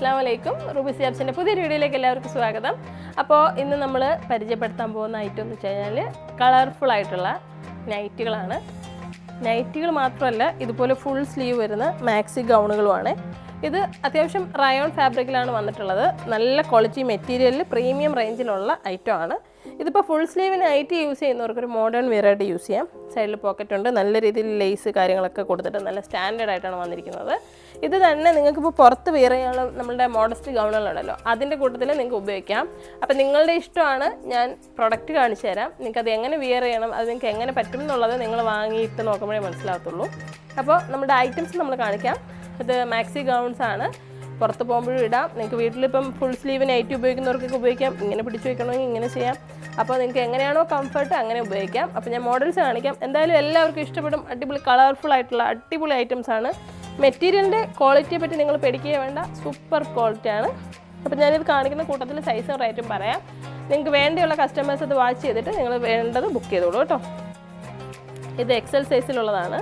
അസ്സാം വലൈക്കും റുബി സിയാബ്സിന്റെ പുതിയ വീഡിയോയിലേക്ക് എല്ലാവർക്കും സ്വാഗതം. അപ്പോൾ ഇന്ന് നമ്മൾ പരിചയപ്പെടുത്താൻ പോകുന്ന ഐറ്റം എന്ന് വെച്ച് കഴിഞ്ഞാൽ കളർഫുൾ ആയിട്ടുള്ള നൈറ്റുകളാണ് നൈറ്റുകൾ മാത്രമല്ല ഇതുപോലെ ഫുൾ സ്ലീവ് വരുന്ന മാക്സി ഗൗണുകളുമാണ്. ഇത് അത്യാവശ്യം റയോൺ ഫാബ്രിക്കിലാണ് വന്നിട്ടുള്ളത്. നല്ല ക്വാളിറ്റി മെറ്റീരിയലിൽ പ്രീമിയം റേഞ്ചിലുള്ള ഐറ്റം ആണ്. ഇതിപ്പോൾ ഫുൾ സ്ലീവ് നൈറ്റ് യൂസ് ചെയ്യുന്നവർക്ക് ഒരു മോഡേൺ ആയിട്ട് യൂസ് ചെയ്യാം. സൈഡിൽ പോക്കറ്റ് ഉണ്ട്. നല്ല രീതിയിൽ ലേസ് കാര്യങ്ങളൊക്കെ കൊടുത്തിട്ട് നല്ല സ്റ്റാൻഡേർഡ് ആയിട്ടാണ് വന്നിരിക്കുന്നത്. ഇത് തന്നെ നിങ്ങൾക്കിപ്പോൾ പുറത്ത് വേറെ നമ്മളുടെ മോഡസ്റ്റ് ഗൗണുകളുണ്ടല്ലോ അതിന്റെ കൂട്ടത്തിൽ നിങ്ങൾക്ക് ഉപയോഗിക്കാം. അപ്പം നിങ്ങളുടെ ഇഷ്ടമാണ് ഞാൻ പ്രൊഡക്റ്റ് കാണിച്ചു തരാം. നിങ്ങൾക്ക് അത് എങ്ങനെ വിയർ ചെയ്യണം അത് നിങ്ങൾക്ക് എങ്ങനെ പറ്റും എന്നുള്ളത് നിങ്ങൾ വാങ്ങിയിട്ട് നോക്കുമ്പോഴേ മനസ്സിലാകത്തുള്ളൂ അപ്പോൾ നമ്മുടെ ഐറ്റംസ് നമ്മൾ കാണിക്കാം. ഇത് മാക്സി ഗൗൺസ് ആണ്. പുറത്ത് പോകുമ്പോഴും ഇടാം. നിങ്ങൾക്ക് വീട്ടിലിപ്പം ഫുൾ സ്ലീവ് നൈറ്റ് ഉപയോഗിക്കുന്നവർക്കൊക്കെ ഉപയോഗിക്കാം. ഇങ്ങനെ പിടിച്ചു വെക്കണമെങ്കിൽ ഇങ്ങനെ ചെയ്യാം. അപ്പോൾ നിങ്ങൾക്ക് എങ്ങനെയാണോ കംഫർട്ട് അങ്ങനെ ഉപയോഗിക്കാം. അപ്പോൾ ഞാൻ മോഡൽസ് കാണിക്കാം. എന്തായാലും എല്ലാവർക്കും ഇഷ്ടപ്പെടും. അടിപൊളി കളർഫുൾ ആയിട്ടുള്ള അടിപൊളി ഐറ്റംസ് ആണ്. മെറ്റീരിയലിന്റെ ക്വാളിറ്റിയെ പറ്റി നിങ്ങൾ പേടിക്കുക വേണ്ട. സൂപ്പർ ക്വാളിറ്റി ആണ്. അപ്പോൾ ഞാനിത് കാണിക്കുന്ന കൂട്ടത്തിൽ സൈസും റേറ്റും പറയാം. നിങ്ങൾക്ക് വേണ്ടിയുള്ള കസ്റ്റമേഴ്സ് അത് വാച്ച് ചെയ്തിട്ട് നിങ്ങൾ വേണ്ടത് ബുക്ക് ചെയ്തോളൂ കേട്ടോ. ഇത് എക്സൽ സൈസിലുള്ളതാണ്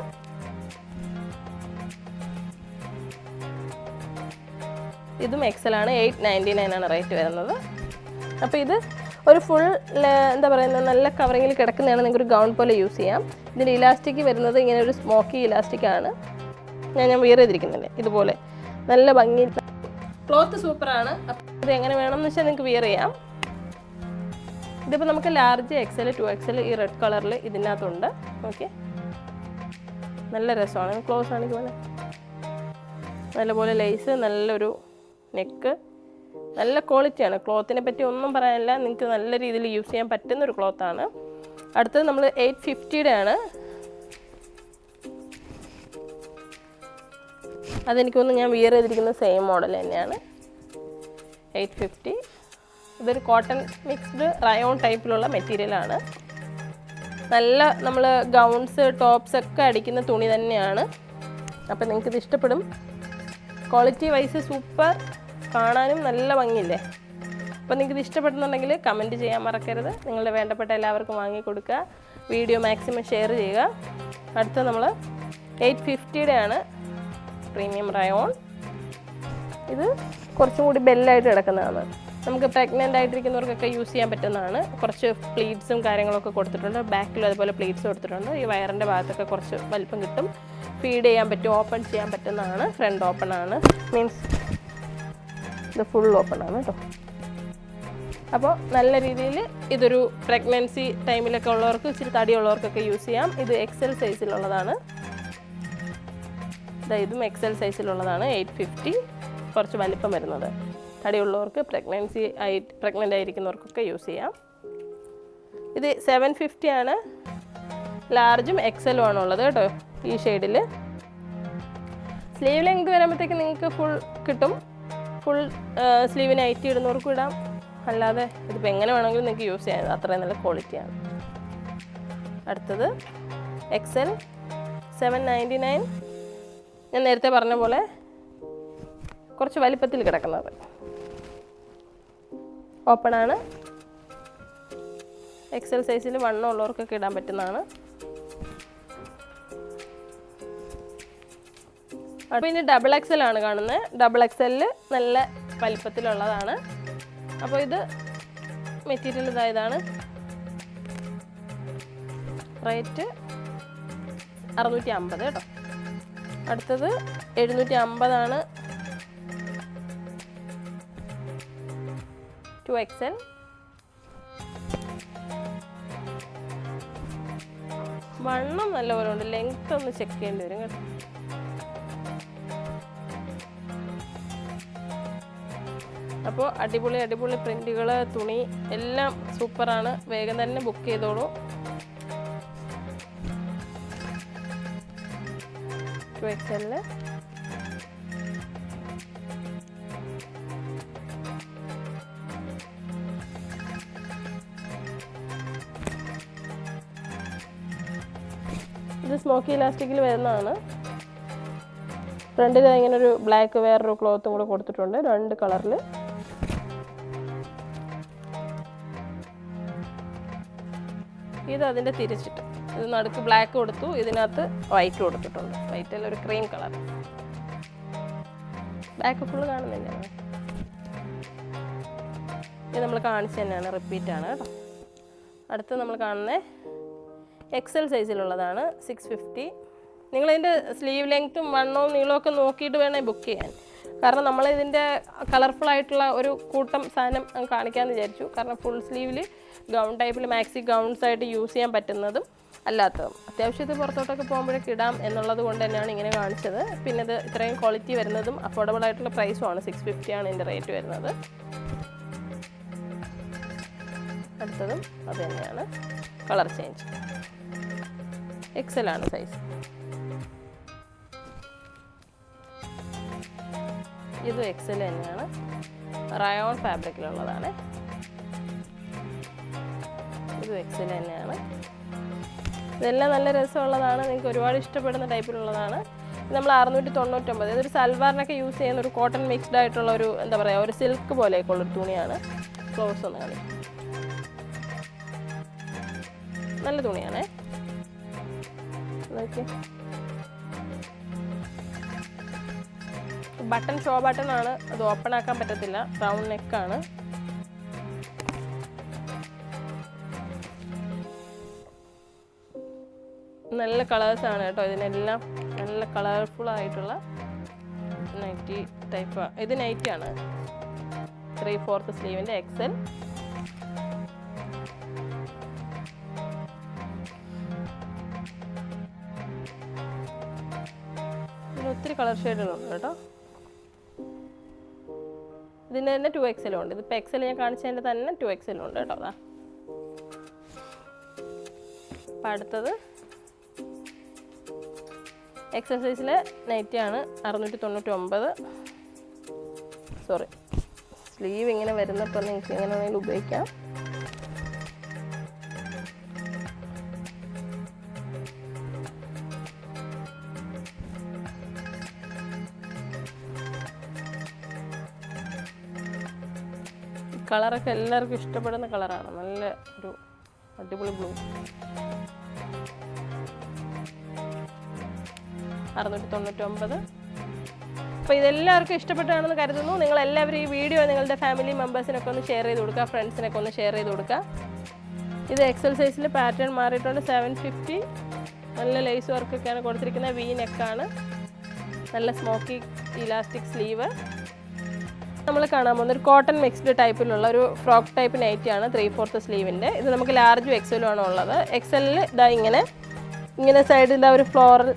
ഇതും എക്സലാണ് എയ്റ്റ് നയന്റി നയൻ ആണ് റേറ്റ് വരുന്നത്. അപ്പോൾ ഇത് ഒരു ഫുൾ എന്താ പറയുന്നത് നല്ല കവറിങ്ങിൽ കിടക്കുന്നതാണ്. നിങ്ങൾക്ക് ഒരു ഗൗൺ പോലെ യൂസ് ചെയ്യാം. ഇതിന്റെ ഇലാസ്റ്റിക് വരുന്നത് ഇങ്ങനെ ഒരു സ്മോക്കി ഇലാസ്റ്റിക് ആണ്. ഞാൻ ഞാൻ വിയർ ചെയ്തിരിക്കുന്നില്ലേ ഇതുപോലെ. നല്ല ഭംഗി. ക്ലോത്ത് സൂപ്പറാണ്. അപ്പം ഇത് എങ്ങനെ വേണമെന്ന് വെച്ചാൽ നിങ്ങൾക്ക് വിയർ ചെയ്യാം. ഇതിപ്പോൾ നമുക്ക് ലാർജ് എക്സൽ ടു എക്സൽ ഈ റെഡ് കളറിൽ ഇതിനകത്തുണ്ട്. ഓക്കെ നല്ല രസമാണ്. ക്ലോസ് ആണ് ഇതുപോലെ. നല്ലപോലെ ലേസ് നല്ലൊരു നെക്ക് നല്ല ക്വാളിറ്റിയാണ് ക്ലോത്തിനെ പറ്റി ഒന്നും പറയാനില്ല. നിങ്ങൾക്ക് നല്ല രീതിയിൽ യൂസ് ചെയ്യാൻ പറ്റുന്ന ഒരു ക്ലോത്താണ് അടുത്തത് നമ്മൾ എയ്റ്റ് ഫിഫ്റ്റിയുടെ ആണ് അതെനിക്ക് തോന്നുന്നു ഞാൻ വിയർ ചെയ്തിരിക്കുന്ന സെയിം മോഡൽ തന്നെയാണ്. എയ്റ്റ് ഫിഫ്റ്റി ഇതൊരു കോട്ടൺ മിക്സ്ഡ് റയോൺ ടൈപ്പിലുള്ള മെറ്റീരിയലാണ് നല്ല നമ്മൾ ഗൗൺസ് ടോപ്സ് ഒക്കെ അടിക്കുന്ന തുണി തന്നെയാണ്. അപ്പം നിങ്ങൾക്കിത് ഇഷ്ടപ്പെടും. ക്വാളിറ്റി വൈസ് സൂപ്പർ കാണാനും നല്ല ഭംഗിയില്ലേ? അപ്പോൾ നിങ്ങൾക്ക് ഇത് ഇഷ്ടപ്പെടുന്നുണ്ടെങ്കിൽ കമന്റ് ചെയ്യാൻ മറക്കരുത്. നിങ്ങളുടെ വേണ്ടപ്പെട്ട എല്ലാവർക്കും വാങ്ങി കൊടുക്കുക. വീഡിയോ മാക്സിമം ഷെയർ ചെയ്യുക. അടുത്ത നമ്മൾ എയ്റ്റ് ഫിഫ്റ്റിയുടെ ആണ് പ്രീമിയം റയോൺ. ഇത് കുറച്ചും കൂടി ബെല്ലായിട്ട് കിടക്കുന്നതാണ്. നമുക്ക് പ്രഗ്നന്റ് ആയിട്ടിരിക്കുന്നവർക്കൊക്കെ യൂസ് ചെയ്യാൻ പറ്റുന്നതാണ്. കുറച്ച് പ്ലീറ്റ്സും കാര്യങ്ങളൊക്കെ കൊടുത്തിട്ടുണ്ട്. ബാക്കിൽ അതുപോലെ പ്ലീറ്റ്സ് കൊടുത്തിട്ടുണ്ട്. ഈ വയറിന്റെ ഭാഗത്തൊക്കെ കുറച്ച് വലിപ്പം കിട്ടും. ഫീഡ് ചെയ്യാൻ പറ്റും ഓപ്പൺ ചെയ്യാൻ പറ്റുന്നതാണ്. ഫ്രണ്ട് ഓപ്പൺ ആണ്. മീൻസ് ഇത് ഫുൾ ഓപ്പൺ ആണ് കേട്ടോ അപ്പോൾ നല്ല രീതിയിൽ ഇതൊരു പ്രഗ്നൻസി ടൈമിലൊക്കെ ഉള്ളവർക്ക് ഇച്ചിരി തടിയുള്ളവർക്കൊക്കെ യൂസ് ചെയ്യാം. ഇത് എക്സൽ സൈസിലുള്ളതാണ് ഇതും എക്സൽ സൈസിലുള്ളതാണ് എയ്റ്റ് ഫിഫ്റ്റി കുറച്ച് വലിപ്പം വരുന്നത്. തടിയുള്ളവർക്ക് പ്രഗ്നൻസി ആയി പ്രഗ്നന്റ് ആയിരിക്കുന്നവർക്കൊക്കെ യൂസ് ചെയ്യാം. ഇത് സെവൻ ഫിഫ്റ്റി ആണ്. ലാർജും എക്സലും ആണുള്ളത് കേട്ടോ ഈ ഷെയ്ഡിൽ സ്ലീവ് ലെങ്ത് വരുമ്പോഴത്തേക്ക് നിങ്ങൾക്ക് ഫുൾ കിട്ടും. ഫുൾ സ്ലീവിന് ഐറ്റി ഇടുന്നവർക്കും ഇടാം. അല്ലാതെ ഇതിപ്പോൾ എങ്ങനെ വേണമെങ്കിലും നിങ്ങൾക്ക് യൂസ് ചെയ്യാം. അത്രയും നല്ല ക്വാളിറ്റിയാണ് അടുത്തത് എക്സൽ സെവൻ നയന്റി നയൻ ഞാൻ നേരത്തെ പറഞ്ഞ പോലെ കുറച്ച് വലിപ്പത്തിൽ കിടക്കുന്നത്. ഓപ്പൺ ആണ്. എക്സൽ സൈസിൽ വണ്ണം ഉള്ളവർക്കൊക്കെ ഇടാൻ പറ്റുന്നതാണ്. അപ്പോൾ ഇനി ഡബിൾ എക്സൽ ആണ് കാണുന്നത്. ഡബിൾ എക്സലിൽ നല്ല വലിപ്പത്തിലുള്ളതാണ്. അപ്പോൾ ഇത് മെറ്റീരിയൽ ഇതായതാണ് റേറ്റ് അറുന്നൂറ്റി അമ്പത് കേട്ടോ. അടുത്തത് എഴുന്നൂറ്റി അമ്പതാണ് ടു എക്സൽ വണ്ണം നല്ലപോലെ ഉണ്ട് ലെങ്ത് ഒന്ന് ചെക്ക് ചെയ്യേണ്ടി വരും കേട്ടോ. അപ്പോൾ അടിപൊളി അടിപൊളി പ്രിന്റുകൾ തുണി എല്ലാം സൂപ്പറാണ്. വേഗം തന്നെ ബുക്ക് ചെയ്തോളൂ. ടു എക്സലിൽ ഇത് സ്മോക്കി ഇലാസ്റ്റിക്കിൽ വരുന്നതാണ്. ഫ്രണ്ടിൽ ഇങ്ങനെ ഒരു ബ്ലാക്ക് വേറൊരു ക്ലോത്തും കൂടെ കൊടുത്തിട്ടുണ്ട് രണ്ട് കളറിൽ ഇത് അതിന്റെ തിരിച്ചിട്ട്. നടുക്ക് ബ്ലാക്ക് കൊടുത്തു ഇതിനകത്ത് വൈറ്റ് കൊടുത്തിട്ടുണ്ട്. വൈറ്റ് അല്ല ഒരു ക്രീം കളർ ബാക്ക് ഫുള്ള് കാണുന്നില്ല? ഇത് നമ്മൾ കാണിച്ചു തന്നെയാണ് റിപ്പീറ്റ് ആണ് കേട്ടോ. അടുത്ത് നമ്മൾ കാണുന്നത് എക്സൽ സൈസിലുള്ളതാണ് സിക്സ് ഫിഫ്റ്റി നിങ്ങളിതിന്റെ സ്ലീവ് ലെങ്ത്തും വണ്ണവും നീളമൊക്കെ നോക്കിയിട്ട് വേണേൽ ബുക്ക് ചെയ്യാൻ. കാരണം നമ്മൾ ഇതിന്റെ കളർഫുൾ ആയിട്ടുള്ള ഒരു കൂട്ടം സാധനം കാണിക്കാമെന്ന് വിചാരിച്ചു. കാരണം ഫുൾ സ്ലീവിൽ ഗൗൺ ടൈപ്പിൽ മാക്സി ഗൗൺസ് ആയിട്ട് യൂസ് ചെയ്യാൻ പറ്റുന്നതും അല്ലാത്തതും അത്യാവശ്യം ഇത് പുറത്തോട്ടൊക്കെ പോകുമ്പോഴേക്ക് ഇടാം എന്നുള്ളത് കൊണ്ട് തന്നെയാണ് ഇങ്ങനെ കാണിച്ചത്. പിന്നെ ഇത് ഇത്രയും ക്വാളിറ്റി വരുന്നതും അഫോർഡബിൾ ആയിട്ടുള്ള പ്രൈസുമാണ് സിക്സ് ഫിഫ്റ്റി ആണ് ഇതിന്റെ റേറ്റ് വരുന്നത്. അടുത്തതും അത് തന്നെയാണ്. കളർ ചേഞ്ച് എക്സൽ ആണ് സൈസ് ഇതും എക്സൽ തന്നെയാണ്. റയോൺ ഫാബ്രിക്കിലുള്ളതാണ് ഇതും എക്സൽ തന്നെയാണ്. ഇതെല്ലാം നല്ല രസമുള്ളതാണ് നിങ്ങൾക്ക് ഒരുപാട് ഇഷ്ടപ്പെടുന്ന ടൈപ്പിലുള്ളതാണ്. നമ്മൾ അറുന്നൂറ്റി തൊണ്ണൂറ്റൊമ്പത് ഇതൊരു സൽവാറിനൊക്കെ യൂസ് ചെയ്യുന്ന ഒരു കോട്ടൺ മിക്സ്ഡ് ആയിട്ടുള്ള ഒരു എന്താ പറയുക ഒരു സിൽക്ക് പോലെയൊക്കെ ഉള്ളൊരു തുണിയാണ്. ക്ലോസ് ഒന്ന് കാണി നല്ല തുണിയാണേ. ബട്ടൺ ഷോ ബട്ടൺ ആണ്. അത് ഓപ്പൺ ആക്കാൻ പറ്റത്തില്ല. റൗണ്ട് നെക്കാണ് നല്ല കളേഴ്സാണ് കേട്ടോ. ഇതിനെല്ലാം നല്ല കളർഫുൾ ആയിട്ടുള്ള നൈറ്റി ടൈപ്പ് ഇത് നൈറ്റി ആണ്. ത്രീ ഫോർത്ത് സ്ലീവിന്റെ എക്സൽ ഒത്തിരി കളർ ഷെയ്ഡുകളുണ്ട് കേട്ടോ. ഇതിന്റെ തന്നെ ടു എക്സലും ഉണ്ട്. ഇതിപ്പോൾ എക്സൽ ഞാൻ കാണിച്ചതിന്റെ തന്നെ ടു എക്സലും ഉണ്ട് കേട്ടോ. അതാ അപ്പം അടുത്തത് എക്സസൈസിലെ നൈറ്റിയാണ് അറുന്നൂറ്റി തൊണ്ണൂറ്റി ഒമ്പത് സോറി സ്ലീവ് ഇങ്ങനെ വരുന്നപ്പോൾ നിങ്ങൾക്ക് എങ്ങനെ വേണമെങ്കിലും ഉപയോഗിക്കാം കളറൊക്കെ എല്ലാവർക്കും ഇഷ്ടപ്പെടുന്ന കളറാണ്. നല്ല ഒരു അടിപൊളി ബ്ലൂ. അറുന്നൂറ്റി തൊണ്ണൂറ്റൊമ്പത് അപ്പോൾ ഇതെല്ലാവർക്കും ഇഷ്ടപ്പെട്ടാണെന്ന് കരുതുന്നു. നിങ്ങൾ എല്ലാവരും ഈ വീഡിയോ നിങ്ങളുടെ ഫാമിലി മെമ്പേഴ്സിനൊക്കെ ഒന്ന് ഷെയർ ചെയ്ത് കൊടുക്കുക ഫ്രണ്ട്സിനൊക്കെ ഒന്ന് ഷെയർ ചെയ്ത് കൊടുക്കുക. ഇത് എക്സൽ പാറ്റേൺ മാറിയിട്ടുണ്ട് സെവൻ ഫിഫ്റ്റി നല്ല ലേസ് വർക്കൊക്കെയാണ് കൊടുത്തിരിക്കുന്നത് വി നെക്കാണ് നല്ല സ്മോക്കി ഇലാസ്റ്റിക് സ്ലീവ് നമ്മൾ കാണാൻ പോകുന്ന ഒരു കോട്ടൺ മിക്സ്ഡ് ടൈപ്പിലുള്ള ഒരു ഫ്രോക്ക് ടൈപ്പ് നൈറ്റിയാണ് ത്രീ ഫോർത്ത് സ്ലീവിന്റെ ഇത് നമുക്ക് ലാർജും എക്സലും ആണ് ഉള്ളത്. എക്സലിൽ ഇതാ ഇങ്ങനെ ഇങ്ങനെ സൈഡിൽ ഇതാ ഒരു ഫ്ലോറൽ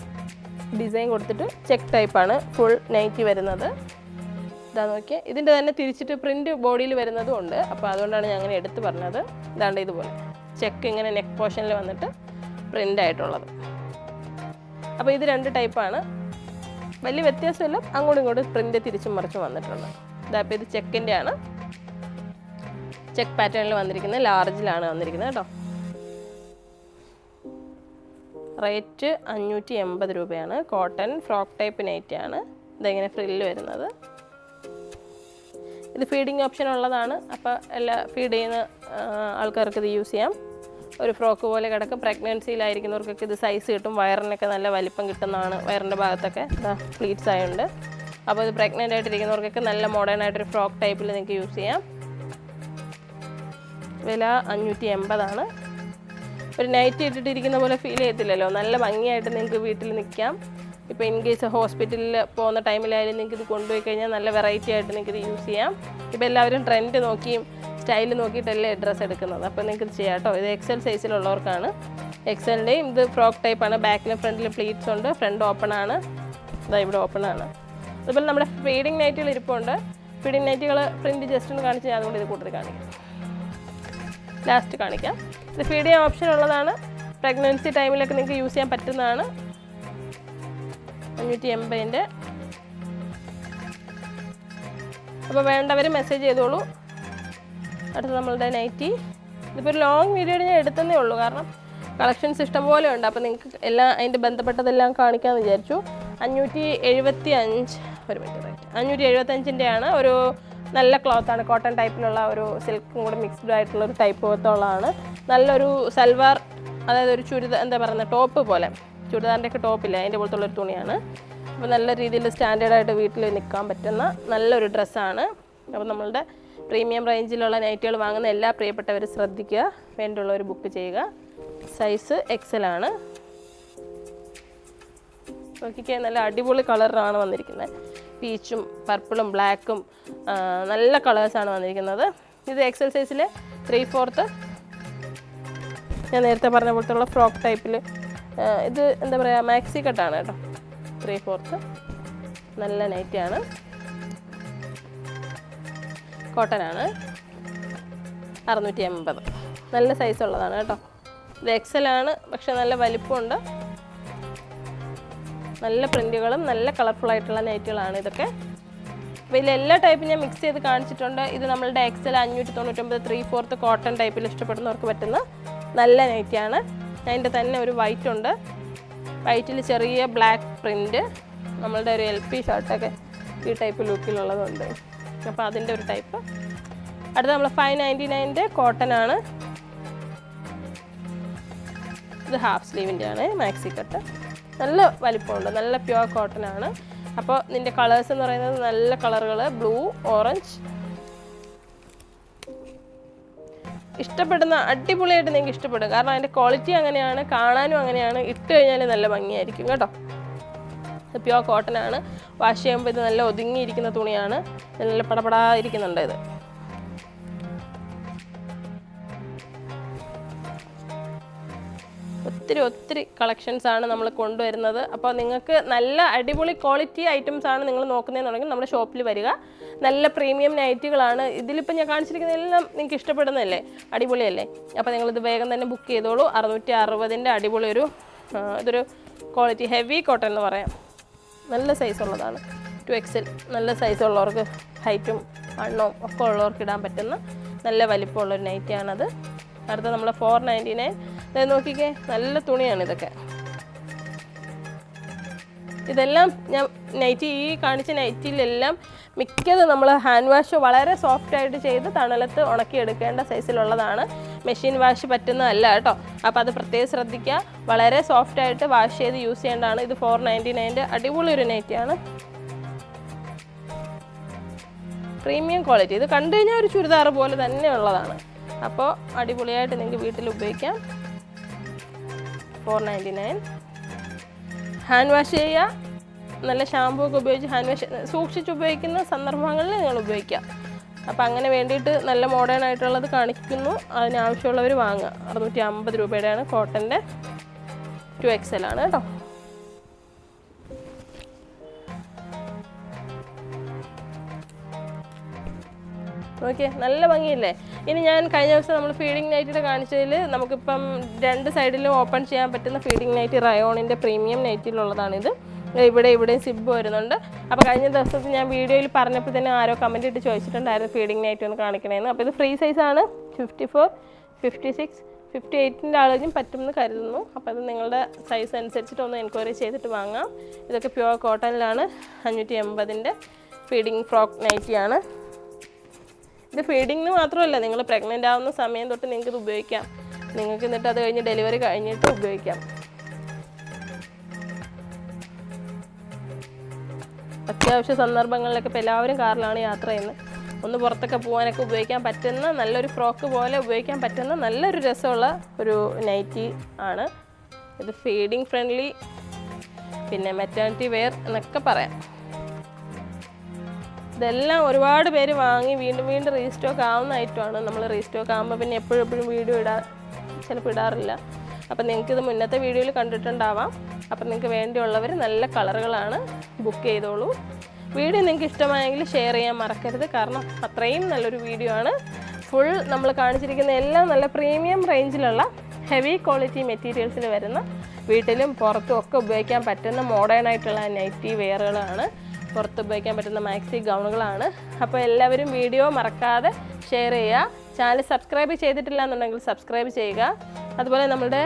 ഡിസൈൻ കൊടുത്തിട്ട് ചെക്ക് ടൈപ്പാണ് ഫുൾ നൈറ്റി വരുന്നത്. ഇതാ നോക്കിയേ ഇതിന്റെ തന്നെ തിരിച്ചിട്ട് പ്രിന്റ് ബോഡിയിൽ വരുന്നതും ഉണ്ട്. അപ്പോൾ അതുകൊണ്ടാണ് ഞാൻ അങ്ങനെ എടുത്ത് പറഞ്ഞത്. ഇതാണ്ട് ഇതുപോലെ. ചെക്ക് ഇങ്ങനെ നെക്ക് പോർഷനിൽ വന്നിട്ട് പ്രിന്റ് ആയിട്ടുള്ളത്. അപ്പോൾ ഇത് രണ്ട് ടൈപ്പാണ്. വലിയ വ്യത്യാസമില്ല. അങ്ങോട്ടും ഇങ്ങോട്ടും പ്രിന്റ് തിരിച്ചും മറിച്ചും വന്നിട്ടുണ്ട്. ഇതാ ഇത് ചെക്കിന്റെ ആണ് ചെക്ക് പാറ്റേണിൽ വന്നിരിക്കുന്നത്. ലാർജിലാണ് വന്നിരിക്കുന്നത് കേട്ടോ. റേറ്റ് അഞ്ഞൂറ്റി എൺപത് രൂപയാണ്. കോട്ടൺ ഫ്രോക്ക് ടൈപ്പ് നൈറ്റ് ആണ്. ഇതെങ്ങനെ ഫ്രില്ല് വരുന്നത്? ഇത് ഫീഡിങ് ഓപ്ഷൻ ഉള്ളതാണ്. അപ്പോൾ എല്ലാ ഫീഡ് ചെയ്യുന്ന ആൾക്കാർക്ക് ഇത് യൂസ് ചെയ്യാം. ഒരു ഫ്രോക്ക് പോലെ കിടക്കും. പ്രഗ്നൻസിയിലായിരിക്കുന്നവർക്കൊക്കെ ഇത് സൈസ് കിട്ടും. വയറിനൊക്കെ നല്ല വലിപ്പം കിട്ടുന്നതാണ് വയറിന്റെ ഭാഗത്തൊക്കെ. പ്ലീറ്റ്സ് ആയതുകൊണ്ട് അപ്പോൾ ഇത് പ്രഗ്നന്റ് ആയിട്ടിരിക്കുന്നവർക്കൊക്കെ നല്ല മോഡേൺ ആയിട്ടൊരു ഫ്രോക്ക് ടൈപ്പിൽ നിങ്ങൾക്ക് യൂസ് ചെയ്യാം. വില അഞ്ഞൂറ്റി എൺപതാണ്. ഒരു നൈറ്റ് ഇട്ടിട്ടിരിക്കുന്ന പോലെ ഫീൽ ചെയ്യത്തില്ലല്ലോ. നല്ല ഭംഗിയായിട്ട് നിങ്ങൾക്ക് വീട്ടിൽ നിൽക്കാം. ഇപ്പോൾ ഇൻ കേസ് ഹോസ്പിറ്റലിൽ പോകുന്ന ടൈമിലായാലും നിങ്ങൾക്ക് ഇത് കൊണ്ടുപോയി കഴിഞ്ഞാൽ നല്ല വെറൈറ്റി ആയിട്ട് നിങ്ങൾക്ക് ഇത് യൂസ് ചെയ്യാം. ഇപ്പോൾ എല്ലാവരും ട്രെൻഡ് നോക്കിയും സ്റ്റൈൽ നോക്കിയിട്ടല്ലേ ഡ്രസ്സ് എടുക്കുന്നത്. അപ്പോൾ നിങ്ങൾക്ക് ഇത് ചെയ്യാം കേട്ടോ ഇത് എക്സൽ സൈസിലുള്ളവർക്കാണ് എക്സലിന്റെയും ഇത് ഫ്രോക്ക് ടൈപ്പാണ് ബാക്കിലും ഫ്രണ്ടിലും പ്ലീറ്റ്സ് ഉണ്ട്. ഫ്രണ്ട് ഓപ്പൺ ആണ്. ഇതാ ഇവിടെ ഓപ്പൺ ആണ്. അതുപോലെ നമ്മുടെ ഫീഡിങ് നൈറ്റുകൾ ഇരിപ്പുണ്ട്. ഫീഡിങ് നൈറ്റുകൾ പ്രിന്റ് ജസ്റ്റ് ഒന്ന് കാണിച്ച് ഞാൻ അതുകൊണ്ട് ഇത് കൂടുതൽ കാണിക്കാം. ലാസ്റ്റ് കാണിക്കാം. ഇത് ഫീഡ് ചെയ്യാൻ ഓപ്ഷൻ ഉള്ളതാണ്. പ്രഗ്നൻസി ടൈമിലൊക്കെ നിങ്ങൾക്ക് യൂസ് ചെയ്യാൻ പറ്റുന്നതാണ്. അഞ്ഞൂറ്റി എൺപതിന്റെ അപ്പോൾ വേണ്ടവർ മെസ്സേജ് ചെയ്തോളൂ. അടുത്ത നമ്മളുടെ നൈറ്റി ഇതിപ്പോൾ ഒരു ലോങ് വീഡിയോ ഞാൻ എടുത്തതേ ഉള്ളൂ. കാരണം കളക്ഷൻസ് ഇഷ്ടംപോലെ ഉണ്ട്. അപ്പോൾ നിങ്ങൾക്ക് എല്ലാം അതിന്റെ ബന്ധപ്പെട്ടതെല്ലാം കാണിക്കാമെന്ന് വിചാരിച്ചു. അഞ്ഞൂറ്റി എഴുപത്തി അഞ്ച് ഒരു മിനിറ്റ് റേറ്റ് അഞ്ഞൂറ്റി എഴുപത്തഞ്ചിന്റെയാണ് ഒരു നല്ല ക്ലോത്താണ് കോട്ടൺ ടൈപ്പിലുള്ള ഒരു സിൽക്കും കൂടെ മിക്സ്ഡ് ആയിട്ടുള്ള ഒരു ടൈപ്പ് പോലത്തുള്ളതാണ്. നല്ലൊരു സൽവാർ അതായത് ഒരു ചുരിദാർ എന്താ പറയുന്നത് ടോപ്പ് പോലെ. ചുരിദാറിന്റെ ഒക്കെ ടോപ്പില്ല അതിന്റെ പോലത്തുള്ളൊരു തുണിയാണ്. അപ്പോൾ നല്ല രീതിയിൽ സ്റ്റാൻഡേർഡായിട്ട് വീട്ടിൽ നിൽക്കാൻ പറ്റുന്ന നല്ലൊരു ഡ്രസ്സാണ് അപ്പോൾ നമ്മളുടെ പ്രീമിയം റേഞ്ചിലുള്ള നൈറ്റുകൾ വാങ്ങുന്ന എല്ലാ പ്രിയപ്പെട്ടവരും ശ്രദ്ധിക്കുക. വേണ്ടിയുള്ളവർ ബുക്ക് ചെയ്യുക. സൈസ് എക്സൽ ആണ്. നോക്കിക്കാൻ നല്ല അടിപൊളി കളറാണ് വന്നിരിക്കുന്നത് പീച്ചും പർപ്പിളും ബ്ലാക്കും നല്ല കളേഴ്സാണ് വന്നിരിക്കുന്നത്. ഇത് എക്സൽ സൈസിൽ ത്രീ ഫോർത്ത് ഞാൻ നേരത്തെ പറഞ്ഞ പോലത്തുള്ള ഫ്രോക്ക് ടൈപ്പിൽ ഇത് എന്താ പറയുക മാക്സി കട്ടാണ് കേട്ടോ. ത്രീ ഫോർത്ത് നല്ല നൈറ്റിയാണ് കോട്ടനാണ് അറുന്നൂറ്റി എൺപത് നല്ല സൈസ് ഉള്ളതാണ് കേട്ടോ. ഇത് എക്സലാണ് പക്ഷെ നല്ല വലിപ്പമുണ്ട്. നല്ല പ്രിന്റുകളും നല്ല കളർഫുൾ ആയിട്ടുള്ള നൈറ്റുകളാണ് ഇതൊക്കെ. അപ്പോൾ ഇതിൽ എല്ലാ ടൈപ്പും ഞാൻ മിക്സ് ചെയ്ത് കാണിച്ചിട്ടുണ്ട്. ഇത് നമ്മളുടെ എക്സൽ അഞ്ഞൂറ്റി തൊണ്ണൂറ്റൊമ്പത് ത്രീ ഫോർത്ത് കോട്ടൺ ടൈപ്പിൽ ഇഷ്ടപ്പെടുന്നവർക്ക് പറ്റുന്ന നല്ല നൈറ്റിയാണ്. അതിന്റെ തന്നെ ഒരു വൈറ്റ് ഉണ്ട്. വൈറ്റിൽ ചെറിയ ബ്ലാക്ക് പ്രിന്റ് നമ്മളുടെ ഒരു എൽ പി ഷർട്ടൊക്കെ ഈ ടൈപ്പ് ലുക്കിലുള്ളതുണ്ട് അപ്പോൾ അതിന്റെ ഒരു ടൈപ്പ് അടുത്ത നമ്മൾ ഫൈവ് നയന്റി നയന്റെ കോട്ടൺ ആണ്. ഇത് ഹാഫ് സ്ലീവിന്റെ ആണ് മാക്സി കട്ട് നല്ല വലിപ്പമുണ്ട്. നല്ല പ്യുവർ കോട്ടൺ ആണ്. അപ്പോൾ നിന്റെ കളേഴ്സ് എന്ന് പറയുന്നത് നല്ല കളറുകൾ ബ്ലൂ ഓറഞ്ച് ഇഷ്ടപ്പെടുന്ന അടിപൊളിയായിട്ട് നിങ്ങൾക്ക് ഇഷ്ടപ്പെടും. കാരണം അതിന്റെ ക്വാളിറ്റി അങ്ങനെയാണ് കാണാനും അങ്ങനെയാണ്. ഇട്ട് കഴിഞ്ഞാൽ നല്ല ഭംഗിയായിരിക്കും കേട്ടോ. പ്യുവർ കോട്ടൺ ആണ്. വാഷ് ചെയ്യുമ്പോൾ ഇത് നല്ല ഒതുങ്ങിയിരിക്കുന്ന തുണിയാണ്. നല്ല പടപടാ ഇരിക്കുന്നുണ്ട് ഇത്. ഒത്തിരി ഒത്തിരി കളക്ഷൻസ് ആണ് നമ്മൾ കൊണ്ടുവരുന്നത്. അപ്പോൾ നിങ്ങൾക്ക് നല്ല അടിപൊളി ക്വാളിറ്റി ഐറ്റംസ് ആണ് നിങ്ങൾ നോക്കുന്നതെന്നുണ്ടെങ്കിൽ നമ്മുടെ ഷോപ്പിൽ വരിക. നല്ല പ്രീമിയം നൈറ്റുകളാണ് ഇതിലിപ്പോൾ ഞാൻ കാണിച്ചിരിക്കുന്ന എല്ലാം നിങ്ങൾക്ക് ഇഷ്ടപ്പെടുന്നതല്ലേ? അടിപൊളിയല്ലേ? അപ്പോൾ നിങ്ങളിത് വേഗം തന്നെ ബുക്ക് ചെയ്തോളൂ. അറുന്നൂറ്റി അറുപതിന്റെ അടിപൊളി ഒരു ആ, ഇതൊരു ക്വാളിറ്റി ഹെവി കോട്ടൺ എന്ന് പറയാം. നല്ല സൈസ് ഉള്ളതാണ്. ടു എക്സൽ നല്ല സൈസ് ഉള്ളവർക്ക് ഹൈറ്റും വണ്ണവും ഒക്കെ ഉള്ളവർക്ക് ഇടാൻ പറ്റുന്ന നല്ല വലിപ്പമുള്ളൊരു നൈറ്റിയാണത് അടുത്ത നമ്മൾ ഫോർ നയന്റി നയൻ ഇത് നോക്കിക്കേ നല്ല തുണിയാണ് ഇതൊക്കെ. ഇതെല്ലാം ഞാൻ നൈറ്റി ഈ കാണിച്ച നൈറ്റിയിലെല്ലാം മിക്കത് നമ്മൾ ഹാൻഡ് വാഷ് വളരെ സോഫ്റ്റ് ആയിട്ട് ചെയ്ത് തണലത്ത് ഉണക്കിയെടുക്കേണ്ട സൈസിലുള്ളതാണ് മെഷീൻ വാഷ് പറ്റുന്നതല്ല കേട്ടോ. അപ്പോൾ അത് പ്രത്യേകം ശ്രദ്ധിക്കുക. വളരെ സോഫ്റ്റ് ആയിട്ട് വാഷ് ചെയ്ത് യൂസ് ചെയ്യേണ്ടതാണ്. ഇത് ഫോർ നയന്റി നയന്റെ അടിപൊളി ഒരു നൈറ്റിയാണ് പ്രീമിയം ക്വാളിറ്റി ഇത് കണ്ടു കഴിഞ്ഞാൽ ഒരു ചുരിദാർ പോലെ തന്നെ ഉള്ളതാണ്. അപ്പോൾ അടിപൊളിയായിട്ട് നിങ്ങൾക്ക് വീട്ടിൽ ഉപയോഗിക്കാം. Four ninety nine hand wash ചെയ്യുക. നല്ല ഷാമ്പൂ ഒക്കെ ഉപയോഗിച്ച് ഹാൻഡ് വാഷ് സൂക്ഷിച്ച് ഉപയോഗിക്കുന്ന സന്ദർഭങ്ങളിൽ നിങ്ങൾ ഉപയോഗിക്കുക. അപ്പോൾ അങ്ങനെ വേണ്ടിയിട്ട് നല്ല മോഡേൺ ആയിട്ടുള്ളത് കാണിക്കുന്നു. അതിനാവശ്യമുള്ളവർ വാങ്ങുക. അറുന്നൂറ്റി അമ്പത് രൂപയുടെയാണ് കോട്ടന്റെ ടു എക്സൽ ആണ് കേട്ടോ. ഓക്കെ നല്ല ഭംഗിയല്ലേ? ഇനി ഞാൻ കഴിഞ്ഞ ദിവസം നമ്മൾ ഫീഡിംഗ് നൈറ്റിയുടെ കാണിച്ചതിൽ നമുക്കിപ്പം രണ്ട് സൈഡിലും ഓപ്പൺ ചെയ്യാൻ പറ്റുന്ന ഫീഡിംഗ് നൈറ്റ് റയോണിന്റെ പ്രീമിയം നൈറ്റിലുള്ളതാണിത് ഇവിടെ ഇവിടെയും സിബ് വരുന്നുണ്ട്. അപ്പോൾ കഴിഞ്ഞ ദിവസത്തിൽ ഞാൻ വീഡിയോയിൽ പറഞ്ഞപ്പോൾ തന്നെ ആരോ കമന്റ് ഇട്ട് ചോദിച്ചിട്ടുണ്ടായിരുന്നു ഫീഡിംഗ് നൈറ്റ് ഒന്ന് കാണിക്കണേന്ന്. അപ്പോൾ ഇത് ഫ്രീ സൈസാണ് fifty four fifty six fifty എയ്റ്റിന്റെ ആളുകളും പറ്റുമെന്ന് കരുതുന്നു. അപ്പോൾ അത് നിങ്ങളുടെ സൈസ് അനുസരിച്ചിട്ട് ഒന്ന് എൻക്വയറി ചെയ്തിട്ട് വാങ്ങാം. ഇതൊക്കെ പ്യുവർ കോട്ടണിലാണ് അഞ്ഞൂറ്റി എൺപതിന്റെ ഫീഡിംഗ് ഫ്രോക്ക് നൈറ്റിയാണ് ഇത് ഫീഡിങ്ങിന് മാത്രമല്ല നിങ്ങൾ പ്രഗ്നന്റ് ആവുന്ന സമയം തൊട്ട് നിങ്ങൾക്ക് ഇത് ഉപയോഗിക്കാം. നിങ്ങൾക്ക് എന്നിട്ട് അത് കഴിഞ്ഞ് ഡെലിവറി കഴിഞ്ഞിട്ട് ഉപയോഗിക്കാം. അത്യാവശ്യ സന്ദർഭങ്ങളിലൊക്കെ ഇപ്പോൾ എല്ലാവരും കാറിലാണ് യാത്ര ചെയ്യുന്നത്. ഒന്ന് പുറത്തൊക്കെ പോകാനൊക്കെ ഉപയോഗിക്കാൻ പറ്റുന്ന നല്ലൊരു ഫ്രോക്ക് പോലെ ഉപയോഗിക്കാൻ പറ്റുന്ന നല്ലൊരു രസമുള്ള ഒരു നൈറ്റി ആണ്. ഇത് ഫീഡിങ് ഫ്രണ്ട്ലി പിന്നെ മെറ്റേണിറ്റി വെയർ എന്നൊക്കെ പറയാം. ഇതെല്ലാം ഒരുപാട് പേര് വാങ്ങി വീണ്ടും വീണ്ടും റീസ്റ്റോക്ക് ആവുന്ന ഐറ്റമാണ് നമ്മൾ റീസ്റ്റോക്ക് ആകുമ്പോൾ പിന്നെ എപ്പോഴും എപ്പോഴും വീഡിയോ ഇടാ ചിലപ്പോൾ ഇടാറില്ല. അപ്പം നിങ്ങൾക്കിത് മുന്നത്തെ വീഡിയോയിൽ കണ്ടിട്ടുണ്ടാവാം. അപ്പം നിങ്ങൾക്ക് വേണ്ടിയുള്ളവർ നല്ല കളറുകളാണ് ബുക്ക് ചെയ്തോളൂ. വീഡിയോ നിങ്ങൾക്ക് ഇഷ്ടമായെങ്കിൽ ഷെയർ ചെയ്യാൻ മറക്കരുത്. കാരണം അത്രയും നല്ലൊരു വീഡിയോ ആണ്. ഫുൾ നമ്മൾ കാണിച്ചിരിക്കുന്ന എല്ലാം നല്ല പ്രീമിയം റേഞ്ചിലുള്ള ഹെവി ക്വാളിറ്റി മെറ്റീരിയൽസിൽ വരുന്ന വീട്ടിലും പുറത്തും ഒക്കെ ഉപയോഗിക്കാൻ പറ്റുന്ന മോഡേൺ ആയിട്ടുള്ള നൈറ്റി വെയറുകളാണ് പുറത്ത് ഉപയോഗിക്കാൻ പറ്റുന്ന മാക്സി ഗൗണുകളാണ്. അപ്പോൾ എല്ലാവരും വീഡിയോ മറക്കാതെ ഷെയർ ചെയ്യുക. ചാനൽ സബ്സ്ക്രൈബ് ചെയ്തിട്ടില്ല എന്നുണ്ടെങ്കിൽ സബ്സ്ക്രൈബ് ചെയ്യുക. അതുപോലെ നമ്മുടെ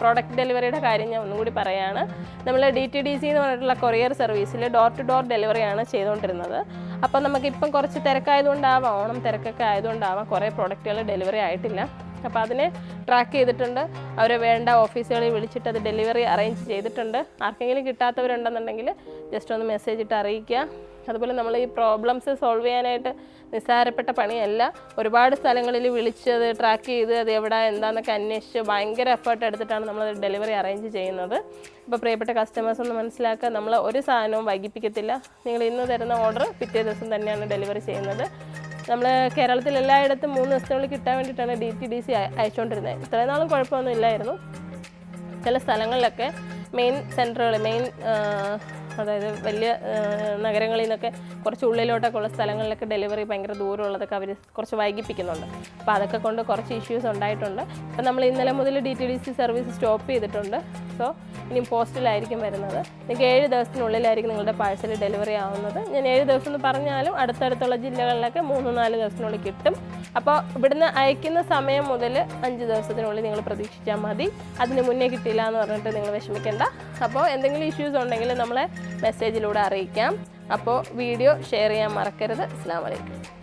പ്രോഡക്റ്റ് ഡെലിവറിയുടെ കാര്യം ഞാൻ ഒന്നും കൂടി പറയുകയാണ് നമ്മൾ ഡി ടി ഡി സി എന്ന് പറഞ്ഞിട്ടുള്ള കൊറിയർ സർവീസിൽ ഡോർ ടു ഡോർ ഡെലിവറിയാണ് ചെയ്തുകൊണ്ടിരുന്നത്. അപ്പോൾ നമുക്കിപ്പം കുറച്ച് തിരക്കായതുകൊണ്ടാവാം ഓണം തിരക്കൊക്കെ ആയതുകൊണ്ടാവാം കുറേ പ്രോഡക്റ്റുകൾ ഡെലിവറി ആയിട്ടില്ല. അപ്പോൾ അതിനെ ട്രാക്ക് ചെയ്തിട്ടുണ്ട്. അവരെ വേണ്ട ഓഫീസുകളിൽ വിളിച്ചിട്ട് അത് ഡെലിവറി അറേഞ്ച് ചെയ്തിട്ടുണ്ട്. ആർക്കെങ്കിലും കിട്ടാത്തവരുണ്ടെന്നുണ്ടെങ്കിൽ ജസ്റ്റ് ഒന്ന് മെസ്സേജ് ഇട്ട് അറിയിക്കുക. അതുപോലെ നമ്മൾ ഈ പ്രോബ്ലംസ് സോൾവ് ചെയ്യാനായിട്ട് നിസ്സാരപ്പെട്ട പണിയല്ല. ഒരുപാട് സ്ഥലങ്ങളിൽ വിളിച്ചത് ട്രാക്ക് ചെയ്ത് അത് എവിടെ എന്താണെന്നൊക്കെ അന്വേഷിച്ച് ഭയങ്കര എഫേർട്ട് എടുത്തിട്ടാണ് നമ്മൾ ഡെലിവറി അറേഞ്ച് ചെയ്യുന്നത്. അപ്പോൾ പ്രിയപ്പെട്ട കസ്റ്റമേഴ്സ് ഒന്ന് മനസ്സിലാക്കുക നമ്മൾ ഒരു സാധനവും വൈകിപ്പിക്കത്തില്ല. നിങ്ങൾ ഇന്ന് തരുന്ന ഓർഡർ പിറ്റേ ദിവസം തന്നെയാണ് ഡെലിവറി ചെയ്യുന്നത്. നമ്മൾ കേരളത്തിൽ എല്ലായിടത്തും മൂന്ന് ദിവസത്തിനുള്ളിൽ കിട്ടാൻ വേണ്ടിയിട്ടാണ് ഡി ടി ഡി സി അയച്ചുകൊണ്ടിരുന്നത്. ഇത്രയും നാളും കുഴപ്പമൊന്നും ഇല്ലായിരുന്നു. ചില സ്ഥലങ്ങളിലൊക്കെ മെയിൻ സെന്ററുകൾ മെയിൻ അതായത് വലിയ നഗരങ്ങളിൽ നിന്നൊക്കെ കുറച്ച് ഉള്ളിലോട്ടൊക്കെ ഉള്ള സ്ഥലങ്ങളിലൊക്കെ ഡെലിവറി ഭയങ്കര ദൂരമുള്ളതൊക്കെ അവർ കുറച്ച് വൈകിപ്പിക്കുന്നുണ്ട്. അപ്പോൾ അതൊക്കെ കൊണ്ട് കുറച്ച് ഇഷ്യൂസ് ഉണ്ടായിട്ടുണ്ട്. അപ്പോൾ നമ്മൾ ഇന്നലെ മുതൽ D T D C service stop ചെയ്തിട്ടുണ്ട്. സോ ഇനി പോസ്റ്റിലായിരിക്കും വരുന്നത്. നിങ്ങൾക്ക് ഏഴ് ദിവസത്തിനുള്ളിലായിരിക്കും നിങ്ങളുടെ പാഴ്സൽ ഡെലിവറി ആവുന്നത്. ഞാൻ ഏഴ് ദിവസം എന്ന് പറഞ്ഞാലും അടുത്തടുത്തുള്ള ജില്ലകളിലൊക്കെ മൂന്ന് നാല് ദിവസത്തിനുള്ളിൽ കിട്ടും. അപ്പോൾ ഇവിടുന്ന് അയക്കുന്ന സമയം മുതൽ അഞ്ച് ദിവസത്തിനുള്ളിൽ നിങ്ങൾ പ്രതീക്ഷിച്ചാൽ മതി. അതിന് മുന്നേ കിട്ടിയില്ല എന്ന് പറഞ്ഞിട്ട് നിങ്ങൾ വിഷമിക്കേണ്ട. അപ്പോൾ എന്തെങ്കിലും ഇഷ്യൂസ് ഉണ്ടെങ്കിൽ നമ്മളെ മെസ്സേജിലൂടെ അറിയിക്കാം. അപ്പോൾ വീഡിയോ ഷെയർ ചെയ്യാൻ മറക്കരുത്. അസ്സാം വലൈക്കും